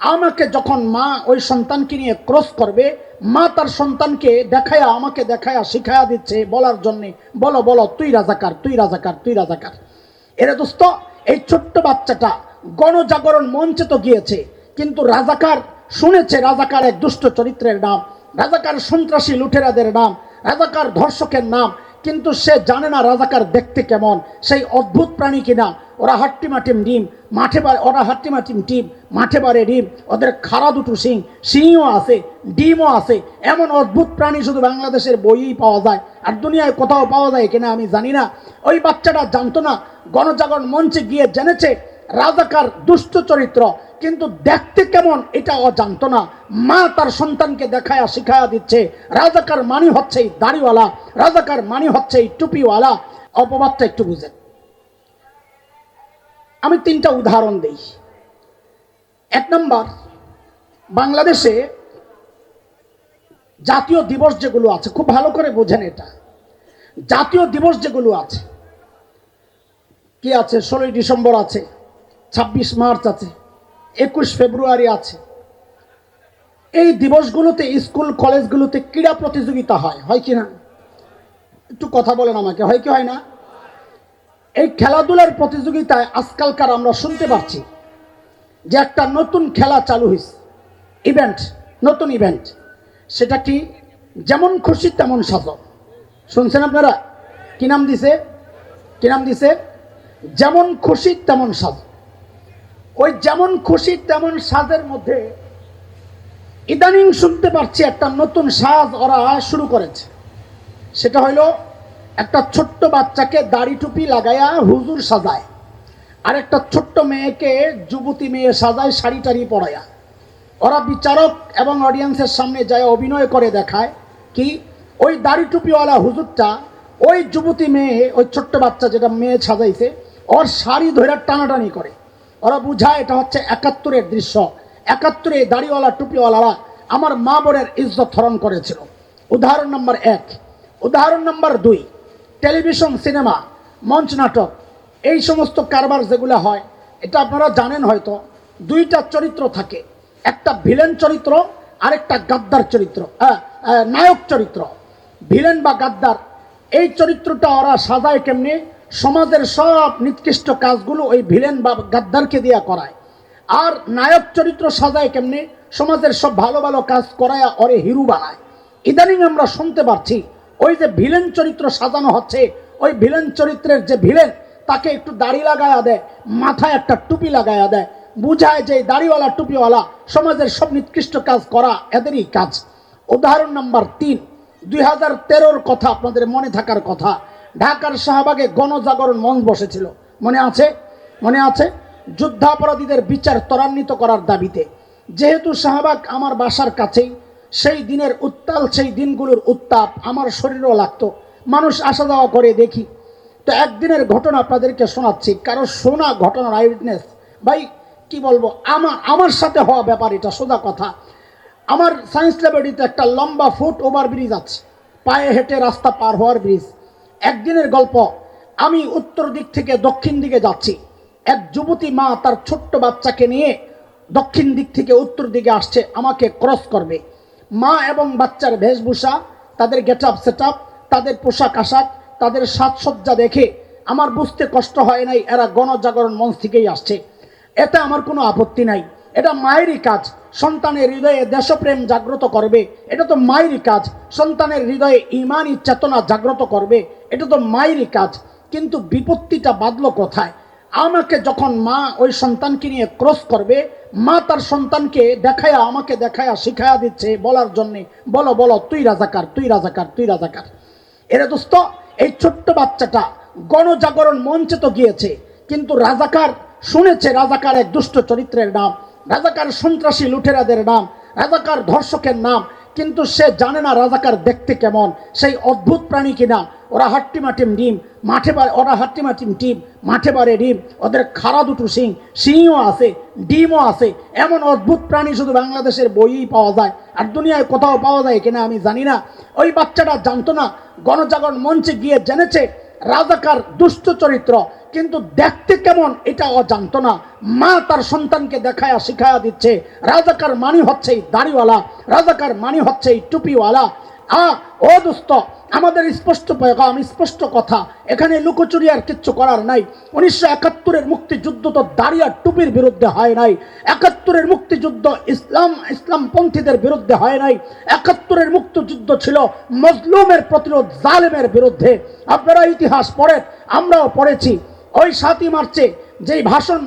আমাকে যখন মা ওই সন্তানকে নিয়ে ক্রস করবে, মা তার সন্তানকে দেখায়া আমাকে দেখায়া শিখায়া দিচ্ছে বলার জন্যে, বলো বলো, তুই রাজাকার তুই রাজাকার তুই রাজাকার। এরা দোস্ত, এই ছোট্ট বাচ্চাটা গণজাগরণ মঞ্চে তো গিয়েছে, কিন্তু রাজাকার শুনেছে রাজাকার এক দুষ্ট চরিত্রের নাম, রাজাকার সন্ত্রাসী লুটেরাদের নাম, রাজাকার ধর্ষকের নাম, কিন্তু সে জানে না রাজাকার দেখতে কেমন, সেই অদ্ভুত প্রাণী কিনা, ওরা হাট্টিমাটিম ডিম মাঠে বারে ওরা হাট্টিমাটিম ডিম, মাঠে বারে ডিম, ওদের খাড়া দুটো শিং, শিংও আছে, ডিমও আছে। এমন অদ্ভুত প্রাণী শুধু বাংলাদেশের বইই পাওয়া যায়, আর দুনিয়ায় কোথাও পাওয়া যায় কিনা আমি জানি না। ওই বাচ্চাটা জানতো না, গণজাগরণ মঞ্চে গিয়ে জেনেছে, রাজাকার দুষ্ট চরিত্র, কিন্তু দেখতে কেমন এটা ও জানতো না। মা তার সন্তানকে দেখায়া শিখায়া দিচ্ছে, রাজাকার মানি হচ্ছে এই দাড়িওয়ালা, রাজাকার মানি হচ্ছে এই টুপিওয়ালা। অপবাদটা একটু বুঝেন। আমি তিনটা উদাহরণ দিই। এক নম্বর, বাংলাদেশে জাতীয় দিবস যেগুলো আছে, খুব ভালো করে বোঝেন এটা। জাতীয় দিবস যেগুলো আছে, কি আছে? ষোলোই ডিসেম্বর আছে, ছাব্বিশ মার্চ আছে, একুশ ফেব্রুয়ারি আছে। এই দিবসগুলোতে, স্কুল, কলেজগুলোতে ক্রীড়া প্রতিযোগিতা হয় হয় কি না? একটু কথা বলেন আমাকে, হয় কি হয় না? এই খেলাধুলার প্রতিযোগিতায় আজকালকার আমরা শুনতে পাচ্ছি যে একটা নতুন খেলা চালু হয়েছে ইভেন্ট নতুন ইভেন্ট সেটা কি যেমন খুশি তেমন সাজো শুনছেন আপনারা? কি নাম দিছে? কি নাম দিছে? যেমন খুশি তেমন সাজ ওই যেমন খুশি তেমন সাজের মধ্যে ইদানিং শুনতে পারছি একটা নতুন সাজ ওরা শুরু করেছে। সেটা হইল একটা ছোট্ট বাচ্চাকে দাড়ি টুপি লাগায়া হুজুর সাজায়। আর একটা ছোট্ট মেয়েকে যুবতী মেয়ে সাজায় শাড়ি টাড়ি পরায়া। ওরা বিচারক এবং অডিয়েন্সের সামনে যায়, অভিনয় করে দেখায় কি, ওই দাড়ি টুপিওয়ালা হুজুরটা, ওই যুবতী মেয়ে, ওই ছোট্ট বাচ্চা যেটা মেয়ে সাজাইছে, ওর শাড়ি ধরে টানাটানি করে। ওরা বুঝায়, এটা হচ্ছে একাত্তরের দৃশ্য। একাত্তরে দাড়িওয়ালা, টুপিওয়ালারা আমার মা বোনের ইজ্জত হরণ করেছিল। উদাহরণ নম্বর এক। উদাহরণ নম্বর দুই। টেলিভিশন, সিনেমা, মঞ্চ, নাটক, এই সমস্ত কারবার যেগুলো হয়, এটা আপনারা জানেন হয়তো, দুইটা চরিত্র থাকে। একটা ভিলেন চরিত্র, আরেকটা গাদ্দার চরিত্র নায়ক চরিত্র। ভিলেন বা গাদ্দার, এই চরিত্রটা ওরা সাজায় কেমনি? সমাজের সব নিকৃষ্ট কাজগুলো ওই ভিলেন বা গাদ্দারকে দিয়া করায়। আর নায়ক চরিত্র সাজায় কেমনি? সমাজের সব ভালো ভালো কাজ করায় ওরে হিরু বানায়। ইদানিং আমরা শুনতে পারছি ওই যে ভিলেন চরিত্র সাজানো হচ্ছে, ওই ভিলেন চরিত্রের যে ভিলেন, তাকে একটু দাড়ি লাগায়া দেয়, মাথায় একটা টুপি লাগায়া দেয়, বুঝায় যে দাড়িওয়ালা, টুপিওয়ালা সমাজের সব নিকৃষ্ট কাজ করা, এদেরই কাজ। উদাহরণ নাম্বার তিন, দুই হাজার তেরোর কথা আপনাদের মনে থাকার কথা, ঢাকার শাহবাগে গণজাগরণ মঞ্চ বসেছিল। মনে আছে? মনে আছে? যুদ্ধাপরাধীদের বিচার ত্বরান্বিত করার দাবিতে। যেহেতু শাহবাগ আমার বাসার কাছেই সেই দিনের উত্তাল, সেই দিনগুলোর উত্তাপ আমার শরীরও লাগতো। মানুষ আসা যাওয়া করে দেখি। তো একদিনের ঘটনা আপনাদেরকে শোনাচ্ছি। কারও শোনা ঘটনার আইউইটনেস ভাই, কি বলব? আমার আমার সাথে হওয়া ব্যাপার এটা, সোজা কথা। আমার সায়েন্স ল্যাবরেটরিতে একটা লম্বা ফুট ওভার ব্রিজ আছে। পায়ে হেঁটে রাস্তা পার হওয়ার ব্রিজ একদিনের গল্প, আমি উত্তর দিক থেকে দক্ষিণ দিকে যাচ্ছি। এক যুবতী মা তার ছোট্ট বাচ্চাকে নিয়ে দক্ষিণ দিক থেকে উত্তর দিকে আসছে, আমাকে ক্রস করবে। মা এবং বাচ্চার বেশভূষা, তাদের গেট আপ সেট তাদের পোশাক আশাক, তাদের সাজসজ্জা দেখে আমার বুঝতে কষ্ট হয় নাই, এরা গণজাগরণ মঞ্চ থেকেই আসছে। এতে আমার কোনো আপত্তি নাই। এটা মায়েরই কাজ। সন্তানের হৃদয়ে দেশপ্রেম জাগ্রত করবে। এটা তো মায়েরই কাজ। সন্তানের হৃদয়ে ইমানই চেতনা জাগ্রত করবে। এটা তো মায়েরই কাজ। কিন্তু বিপত্তিটা বাদলো কোথায়? আমাকে যখন মা ওই সন্তানকে নিয়ে ক্রস করবে, মা তার সন্তানকে দেখায়া, আমাকে দেখায়া, শিখায়া দিচ্ছে বলার জন্যে, বলো বলো, তুই রাজাকার তুই রাজাকার তুই রাজাকার। এরা দোস্ত, এই ছোট্ট বাচ্চাটা গণজাগরণ মঞ্চে তো গিয়েছে, কিন্তু রাজাকার শুনেছে রাজাকার এক দুষ্ট চরিত্রের নাম, রাজাকার সন্ত্রাসী লুটেরাদের নাম, রাজাকার ধর্ষকের নাম, কিন্তু সে জানে না রাজাকার দেখতে কেমন, সেই অদ্ভুত প্রাণী কিনা, ওরা হাট্টিমাটিম ডিম মাঠে বারে ওরা হাট্টিমাটিম ডিম, মাঠে বারে ডিম, ওদের খাড়া দুটো শিং, শিংও আছে, ডিমও আছে। এমন অদ্ভুত প্রাণী শুধু বাংলাদেশের বইই পাওয়া যায়। আর দুনিয়ায় কোথাও পাওয়া যায় কিনা আমি জানি না। ওই বাচ্চাটা জানতো না, গণজাগরণ মঞ্চে গিয়ে জেনেছে, রাজাকার দুষ্ট চরিত্র। কিন্তু দেখতে কেমন এটা ও জানতো না। মা তার সন্তানকে দেখায়া শিখায়া দিচ্ছে, রাজাকার মানি হচ্ছে এই দাড়িওয়ালা, রাজাকার মানি হচ্ছে এই টুপিওয়ালা। ও দোস্ত আমাদের স্পষ্ট পেগাম স্পষ্ট কথা। এখানে লুকোচুরি আর কিচ্ছু করার নাই। উনিশশো একাত্তরের মুক্তিযুদ্ধ তো দাঁড়িয়ে টুপির বিরুদ্ধে হয় নাই। একাত্তরের মুক্তিযুদ্ধ ইসলাম, ইসলামপন্থীদের বিরুদ্ধে হয় নাই। একাত্তরের মুক্তিযুদ্ধ ছিল মজলুমের প্রতিরোধ, জালেমের বিরুদ্ধে। আপনারা ইতিহাস পড়েন, আমরাও পড়েছি। ওই সাতই মার্চে যেই ভাষণ,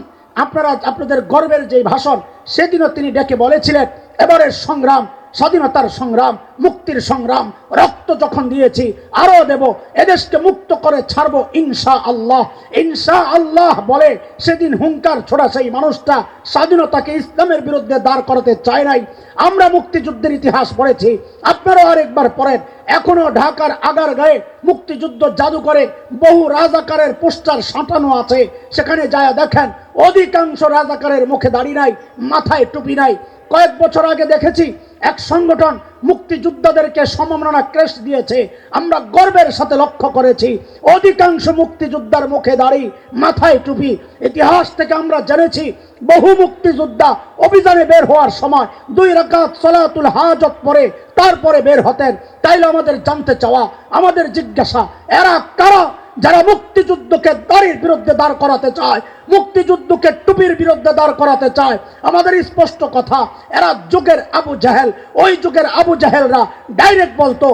আপনারা, আপনাদের গর্বের যেই ভাষণ, সেদিনও তিনি ডেকে বলেছিলেন, এবারের সংগ্রাম স্বাধীনতার সংগ্রাম, মুক্তির সংগ্রাম, রক্ত যখন দিয়েছি, আরও দেব, এদেশকে মুক্ত করে ছাড়বো ইনসা আল্লাহ ইনশা আল্লাহ বলে সেদিন হুঙ্কার ছোড়া সেই মানুষটা স্বাধীনতাকে ইসলামের বিরুদ্ধে দাঁড় করাতে চায় নাই। আমরা মুক্তিযুদ্ধের ইতিহাস পড়েছি। আপনারাও আরেকবার পড়েন। এখনও ঢাকার আগার গায়ে মুক্তিযুদ্ধ জাদুঘরে বহু রাজাকারের পোস্টার সাঁটানো আছে। সেখানে যায় দেখেন, অধিকাংশ রাজাকারের মুখে দাড়ি নাই, মাথায় টুপি নাই। কয়েক বছর আগে দেখেছি, এক সংগঠন মুক্তিযোদ্ধাদেরকে সম্মাননা ক্রেস্ট দিয়েছে। আমরা গর্বের সাথে লক্ষ্য করেছি। অধিকাংশ মুক্তিযোদ্ধার মুখে দাড়ি, মাথায় টুপি। ইতিহাস থেকে আমরা জেনেছি, বহু মুক্তিযোদ্ধা অভিযানে বের হওয়ার সময় দুই রাকাত সলাতুল হাজত পরে তারপরে বের হতেন। তাইলে আমাদের জানতে চাওয়া, আমাদের জিজ্ঞাসা, এরা কারা? যারা মুক্তিযুদ্ধকে দাড়ির বিরুদ্ধে দাঁড় করাতে চায়, মুক্তিযুদ্ধকে টুপির বিরুদ্ধে দাঁড় করাতে চায়, আমাদের স্পষ্ট কথা, এরা যুগের আবু জাহেল, ওই যুগের আবু জাহেলরা ডাইরেক্ট বলতো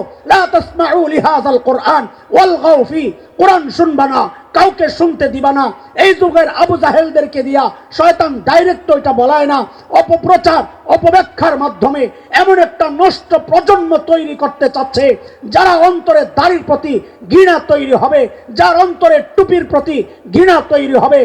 কোরআন ওয়ালগাউ ফি, কোরআন শুনবা না, কাউকে শুনতে দিবা না। এই যুগের আবু জাহেলদেরকে দিয়া শয়তান ডাইরেক্ট ওইটা বলায় না, অপপ্রচার অপব্যাখ্যার মাধ্যমে এমন একটা নষ্ট প্রজন্ম তৈরি করতে চাচ্ছে, যারা অন্তরে দাড়ির প্রতি ঘৃণা তৈরি হবে, যার অন্তরে টুপির প্রতি ঘৃণা তৈরি হবে।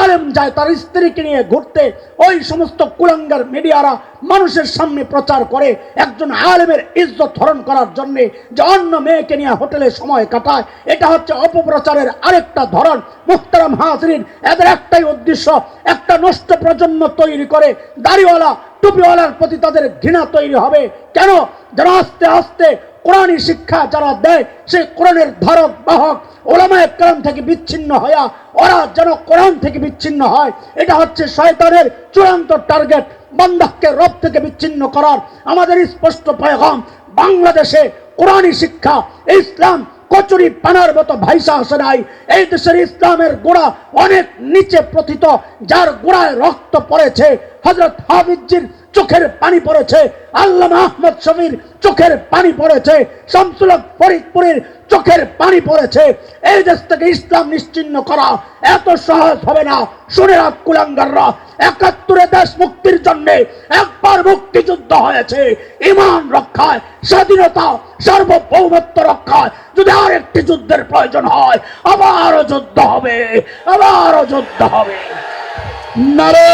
আলেম যায় তার স্ত্রীকে নিয়ে ঘুরতে, ওই সমস্ত কুলাঙ্গার মিডিয়ারা মানুষের সামনে প্রচার করে, একজন আলেমের ইজ্জত হরণ করার জন্য যে অন্য মেয়েকে নিয়ে হোটেলে সময় কাটায়, এটা হচ্ছে অপপ্রচারের আরেকটা ধরন। মুখতারাম হাজরিন, এদের একটাই উদ্দেশ্য, একটা নষ্ট প্রজন্ম তৈরি করে, দাড়িওয়ালা টুপিওয়ালার প্রতি তাদের ঘৃণা তৈরি হবে। কেন? যেন আস্তে আস্তে শিক্ষা যারা দেয় সেই কোরআনের ধারক, বাহক, ওলামায় থেকে বিচ্ছিন্ন হইয়া ওরা যেন কোরআন থেকে বিচ্ছিন্ন হয়, এটা হচ্ছে শয়তানের চূড়ান্ত টার্গেট। রব থেকে বিচ্ছিন্ন করার আমাদের স্পষ্ট পয়গাম। বাংলাদেশে কোরআনী শিক্ষা, ইসলাম কচুরি পানার মতো ভাইসা আসে নাই। এই দেশের ইসলামের গোড়া অনেক নিচে প্রথিত, যার গোড়ায় রক্ত পড়েছে। হজরত হাফিজির চোখের পানি পড়েছে, আল্লামা আহমদ শফির চোখের পানি পড়েছে শামসুলক ফরিদপুরের চোখের পানি পড়েছে। এই দেশ থেকে ইসলাম নিশ্চিন্ন করা এত সহজ হবে না। শুনে রাখ কুলাঙ্গাররা, একাত্তরে দেশ মুক্তির জন্য একবার মুক্তিযুদ্ধ হয়েছে। ইমান রক্ষায়, স্বাধীনতা, সার্বভৌমত্ব রক্ষায় যদি আর একটি যুদ্ধের প্রয়োজন হয়, আবারও যুদ্ধ হবে, আবারও যুদ্ধ হবে। নারে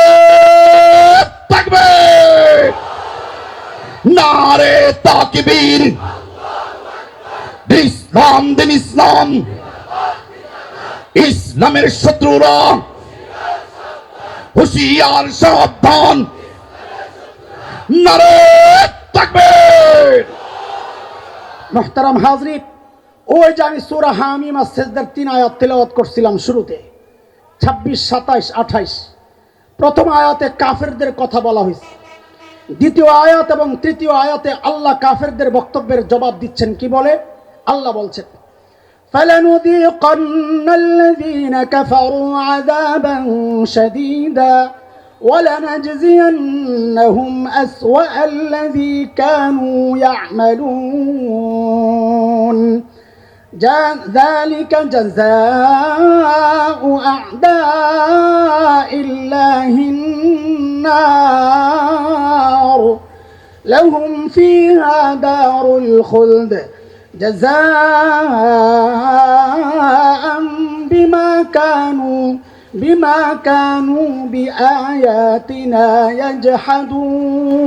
নারে তাকবীর। ইসলাম দিন ইসলাম। ইসলামের শত্রুরা। হুশিয়ার সাবধান। নারে তাকবীর। মোহতারাম ওই যে আমি সুরা হামিমা সেজদার তিন আয়াত তেলাওয়াত করছিলাম শুরুতে, ছাব্বিশ, সাতাইশ, আঠাইশ। প্রথম আয়াতে কাফেরদের কথা বলা হয়েছে দ্বিতীয় আয়াত এবং তৃতীয় আয়াতে আল্লাহ কাফেরদের বক্তব্যের জবাব দিচ্ছেন কি বলে আল্লাহ বলছেন فلنذيقن الذين كفروا عذابا شديدا ولنجزينهم أسوأ الذي كانوا يعملون جا- ذلك جزاء أعداء الله النار. لهم فيها دار الخلد. جزاء بما كانوا بما كانوا بآياتنا يجحدون.